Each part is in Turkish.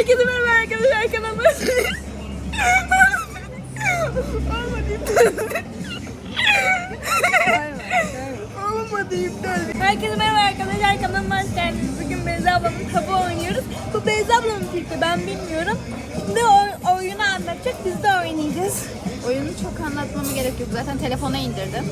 Herkese merhaba arkadaşlar kanalıma. Olmadı iptal. Olmadı iptal. Herkese merhaba arkadaşlar kanalıma hoş. Bugün Beyza ablamın tabu oynuyoruz. Bu Beyza ablamın fikri ben bilmiyorum. Şimdi o oyunu anlatacak biz de oynayacağız. Oyunu çok anlatmama gerek yok. Zaten telefona indirdim.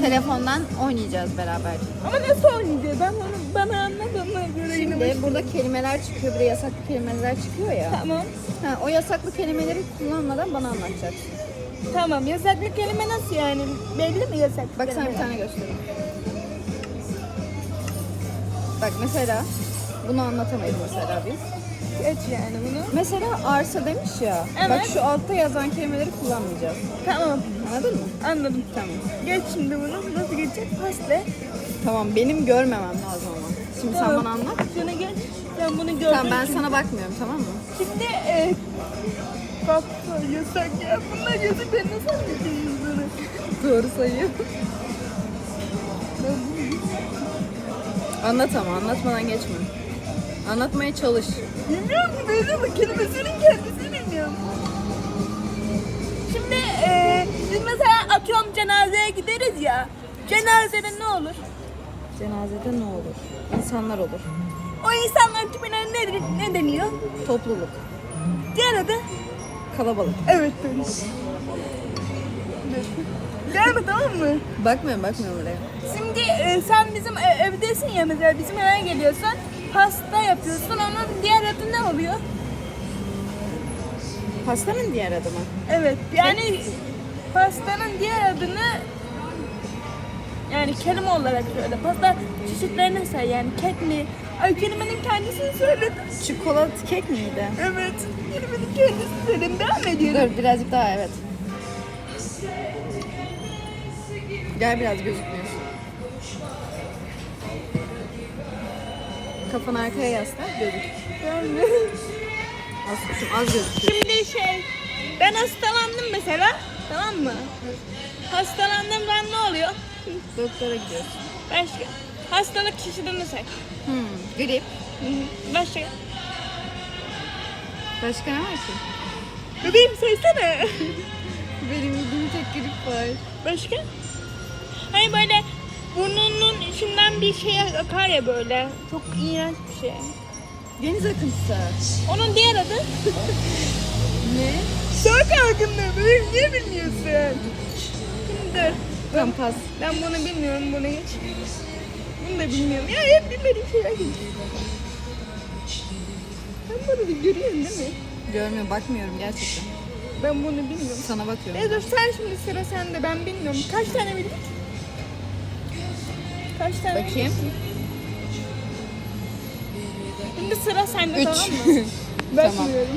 Telefondan oynayacağız beraber. Ama nasıl oynayacağız? Ben onu bana anlat ona göre Şimdi burada kelimeler çıkıyor. Bir de yasaklı kelimeler çıkıyor ya. Tamam. Ha, o yasaklı kelimeleri kullanmadan bana anlatacaksın. Tamam. Yasaklı kelime nasıl yani? Belli mi yasaklı Bak sana bir tane göstereyim. Bak mesela bunu anlatamayız mesela biz. Geç yani bunu. Mesela arsa demiş ya. Evet. Bak şu altta yazan kelimeleri kullanmayacağız. Tamam. Anladın mı? Anladım. Tamam. Geç şimdi bunu. Nasıl geçecek? Pasle. Tamam benim görmemem lazım ama. Şimdi sen bana anlat. Şunu geç. Ben bunu gördüm. Tamam ben çünkü. sana bakmıyorum tamam mı? Şimdi e, bak yasak ya. Bunlar yasak. Ben nasıl anlatayım bunları? Doğru sayıyor. Anlat ama anlatmadan geçme. Anlatmaya çalış. Bilmiyorum ki böyle ama kelimesinin kendisi bilmiyorum. Şimdi e, biz mesela atıyorum cenazeye gideriz ya. Cenazede ne olur? Cenazede ne olur? İnsanlar olur. O insanların tipine ne, ne deniyor? Topluluk. Diğer adı? Kalabalık. Evet benim. Gelme tamam mı? Bakmıyorum bakmıyorum oraya. Şimdi e, sen bizim e- evdesin ya mesela bizim eve geliyorsun. Pasta yapıyorsun. Onun diğer adı ne oluyor? Pastanın diğer adı mı? Evet. Yani pastanın diğer adını yani kelime olarak söyle. Pasta çeşitlerini say yani kek mi? Ay kelimenin kendisini söyledim. Çikolata kek miydi? Evet. Kelimenin kendisini söyledim. Devam ediyorum. Dur birazcık daha evet. Gel biraz gözükmüyorsun. Kafanı arkaya yasla gözük. Az, şu az gözüküyor. Şimdi şey ben hastalandım mesela. Tamam mı? Hastalandım ben ne oluyor? Doktora gidiyorsun. Başka. Hastalık çeşidini say. Hmm, grip. Başka. Başka ne var ki? Bebeğim saysana. Benim bildiğim tek grip var. Başka? Hani böyle burnunun içinden bir şey akar ya böyle. Çok iğrenç bir şey. Deniz akıntısı. Onun diğer adı? Ne? Soğuk algınlığı. Bebeğim niye bilmiyorsun? Şimdi Tam pas. ben bunu bilmiyorum bunu geç. Bunu da bilmiyorum. Ya hep bilmediğim şeyler geç. Sen bunu bir görüyorsun değil mi? Görmüyorum, bakmıyorum gerçekten. Ben bunu bilmiyorum. Sana bakıyorum. Ne dur sen şimdi sıra sende ben bilmiyorum. Kaç tane bildik? Kaç tane Bakayım. Şimdi sıra sende Üç. tamam mı? Bakmıyorum.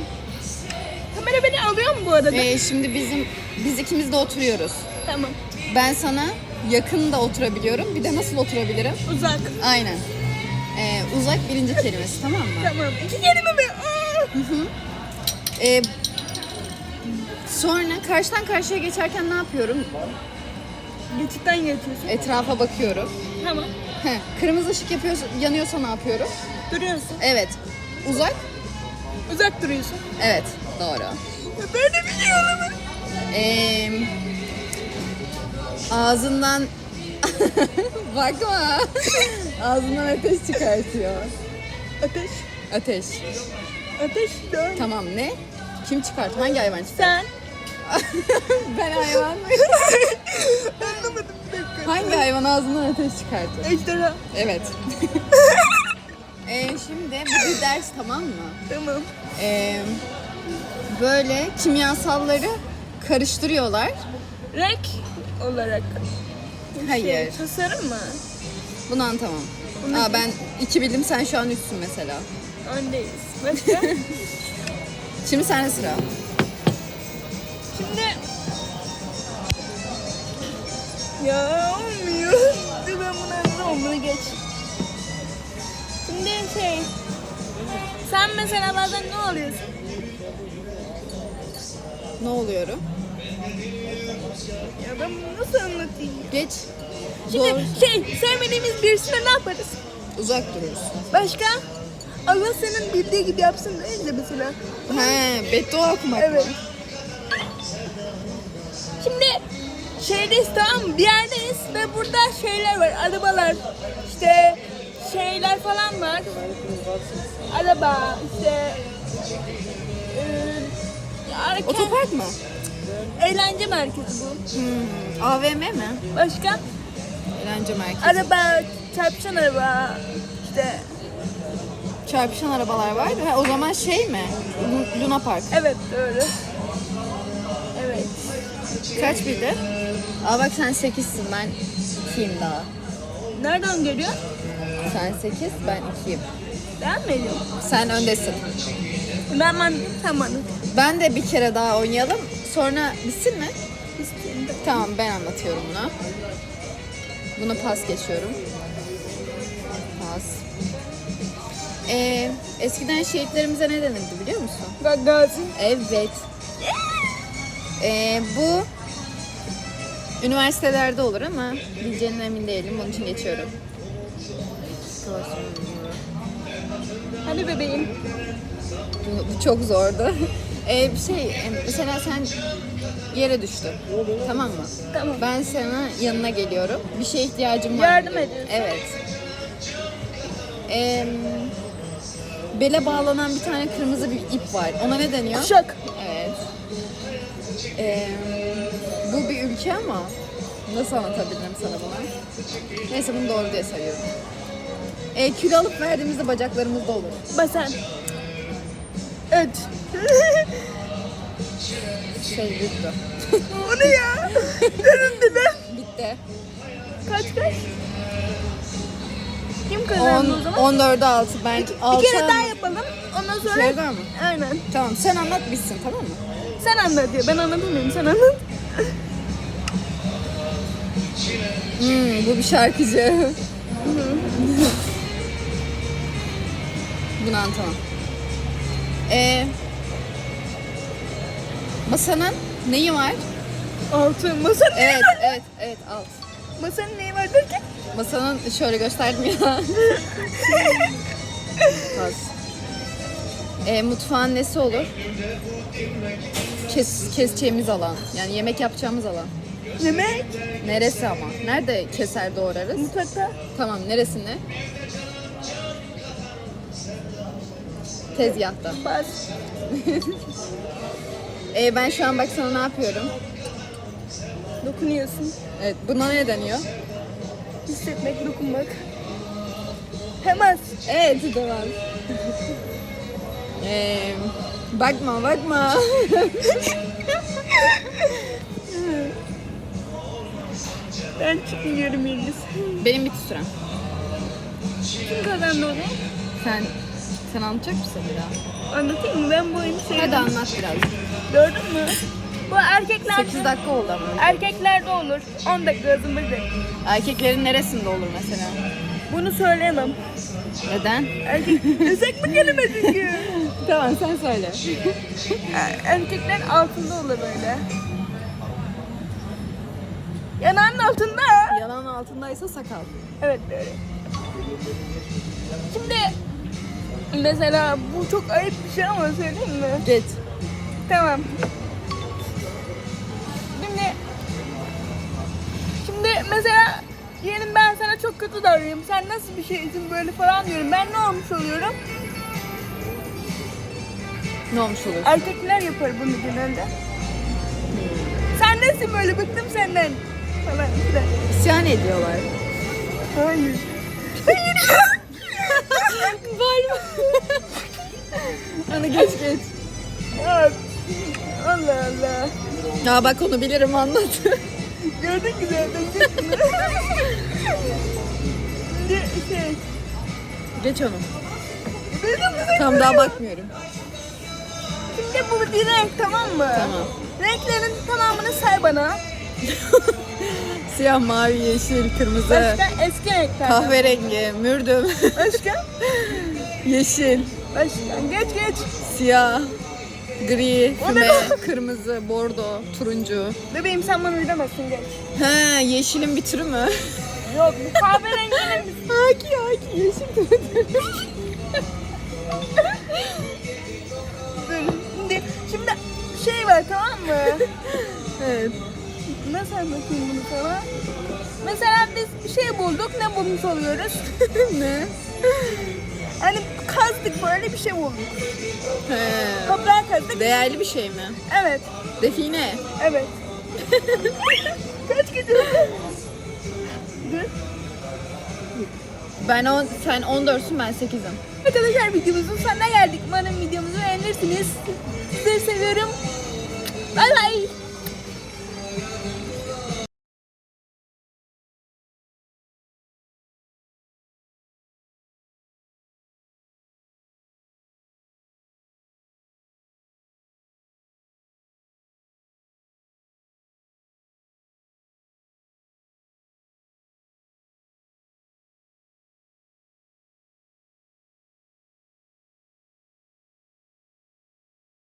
Kamera beni alıyor mu bu arada? Ee, şimdi bizim biz ikimiz de oturuyoruz. Tamam. Ben sana yakın da oturabiliyorum. Bir de nasıl oturabilirim? Uzak. Aynen. Ee, uzak birinci kelimesi tamam mı? Tamam. İki kelime mi? Aa! Ee, sonra karşıdan karşıya geçerken ne yapıyorum? Geçitten geçiyorsun. Etrafa bakıyorum. Tamam. Heh, kırmızı ışık yapıyorsa, yanıyorsa ne yapıyorum? Duruyorsun. Evet. Uzak? Uzak duruyorsun. Evet. Doğru. Ya Ben de biliyorum. Ee, ağzından bakma. ağzından ateş çıkartıyor. Ateş. Ateş. Ateş. Tamam ne? Kim çıkartıyor? Hangi hayvan çıkartıyor? Sen. ben hayvan mıyım? Anlamadım bir dakika. Hangi hayvan ağzından ateş çıkartıyor? Ejderha. Evet. ee, şimdi bu bir ders tamam mı? Tamam. Ee, böyle kimyasalları karıştırıyorlar. Renk olarak. Hayır. Şey, tasarım mı? Bunu anlatamam. Aa, ben iki bildim sen şu an üçsün mesela. Öndeyiz. Başka? Şimdi sende sıra. Ya olmuyor. Dur ben bunu anlamam bunu geç. Şimdi şey sen mesela bazen ne oluyorsun? Ne oluyorum? Ya ben bunu nasıl anlatayım? Geç. Şimdi Doğru. şey sevmediğimiz birisine ne yaparız? Uzak dururuz. Başka? Allah senin bildiği gibi yapsın değil de mesela. He, beddua okumak Evet. mı? Şeydeyiz tamam mı? Bir yerdeyiz ve burada şeyler var. Arabalar. işte şeyler falan var. Araba işte e, Otopark mı? eğlence merkezi bu. Hmm, AVM mi? Başka Eğlence merkezi. araba, çarpışan araba işte Çarpışan arabalar var. Ha, o zaman şey mi? Lu- Luna Park. evet öyle. Evet. Kaç bildi? Aa bak sen 8'sin ben 2'yim daha. Nereden geliyor? Sen 8 ben 2'yim. Ben mi ediyorum? Sen öndesin. Ben ben bana. Ben de bir kere daha oynayalım. Sonra bitsin mi? İsteyeyim. Tamam ben anlatıyorum bunu. Bunu pas geçiyorum. Pas. Ee, eskiden şehitlerimize ne denirdi biliyor musun? Gazi. Evet. Ee, bu üniversitelerde olur ama bileceğinden emin değilim. Onun için geçiyorum. Hadi bebeğim. Bu, bu çok zordu. Ee, bir şey, mesela sen yere düştün. Tamam mı? Tamam. Ben sana yanına geliyorum. Bir şeye ihtiyacım var. Yardım diyor. ediyorsun. Evet. Ee, bele bağlanan bir tane kırmızı bir ip var. Ona ne deniyor? Kuşak. Ee, bu bir ülke ama nasıl anlatabilirim sana bunu? Neyse bunu doğru diye sayıyorum. Ee, kilo alıp verdiğimizde bacaklarımızda olur. Basen. Evet. Şey bitti. o ne ya? Nerede lan? Bitti. Kaç kaç? Kim kazandı o zaman? 14'e 6 ben Bir 6 kere daha yapalım. Ondan sonra... daha mı? Aynen. Tamam sen anlat bitsin tamam mı? Sen anlat diyor. Ben anlatamıyorum. Sen anlat. Hmm, bu bir şarkıcı. Bunu anlatamam. Ee, masanın neyi var? Altı. Masanın neyi Evet, var? evet, evet alt. Masanın neyi var derken? Masanın şöyle gösterdim ya. Pas. Ee, mutfağın nesi olur? Kes, keseceğimiz alan. Yani yemek yapacağımız alan. Yemek. Neresi ama? Nerede keser doğrarız? Mutfakta. Tamam, neresinde? Tezgahta. Bas. Ee, ben şu an bak sana ne yapıyorum? Dokunuyorsun. Evet, buna ne deniyor? Hissetmek, dokunmak. Hemen. Evet, devam. Ee, bakma, bakma. Ben çıkmıyorum Yıldız. Benim bitti sürem. Kim kazandı onu? Sen sen anlatacak mısın bir daha? Anlatayım mı? Ben bu oyunu Hadi sevdim. anlat biraz. Gördün mü? Bu erkekler 8 dakika oldu ama. erkeklerde olur. 10 dakika hızımızda. Erkeklerin neresinde olur mesela? Bunu söyleyemem. Neden? Erkek yasak mı kelime çünkü? Tamam sen söyle. Er- Erkekler altında olur böyle. Yanağının altında. Yalan altındaysa sakal. Evet böyle. Şimdi mesela bu çok ayıp bir şey ama söyleyeyim mi? Geç. Tamam. Şimdi Şimdi mesela diyelim ben sana çok kötü davranıyorum. Sen nasıl bir şeysin böyle falan diyorum. Ben ne olmuş oluyorum? Ne olmuş olur? Erkekler yapar bunu genelde. Sen nesin böyle bıktım senden falan filan. İsyan ediyorlar. Hayır. Var mı? Hadi geç geç. Ya, Allah Allah. Ya bak onu bilirim anlat. Gördün ki zaten. Şey. geç onu. Tamam daha bakmıyorum. Şimdi bu bir renk tamam mı? Tamam. Renklerin tamamını say bana. Siyah, mavi, yeşil, kırmızı, Başka eski renkler. kahverengi, mürdüm, Başka? yeşil, Başka. Geç geç. siyah, gri, O ne füme, lan? kırmızı, bordo, turuncu. Bebeğim sen bana bilemezsin geç. Ha, yeşilin bir türü mü? Yok bu kahverenginin haki haki yeşil türü. Var tamam mı? Evet. Nasıl anlatayım bunu sana? Mesela biz bir şey bulduk, ne bulmuş oluyoruz? ne? Hani kazdık böyle bir şey bulduk. He. Toprağa kazdık. Değerli bir şey mi? Evet, Define. evet. Kaç gidiyor? Ben on, sen 14'sün ben 8'im. Arkadaşlar videomuzun sonuna geldik. Umarım videomuzu beğenirsiniz. Sizleri seviyorum. 拜拜。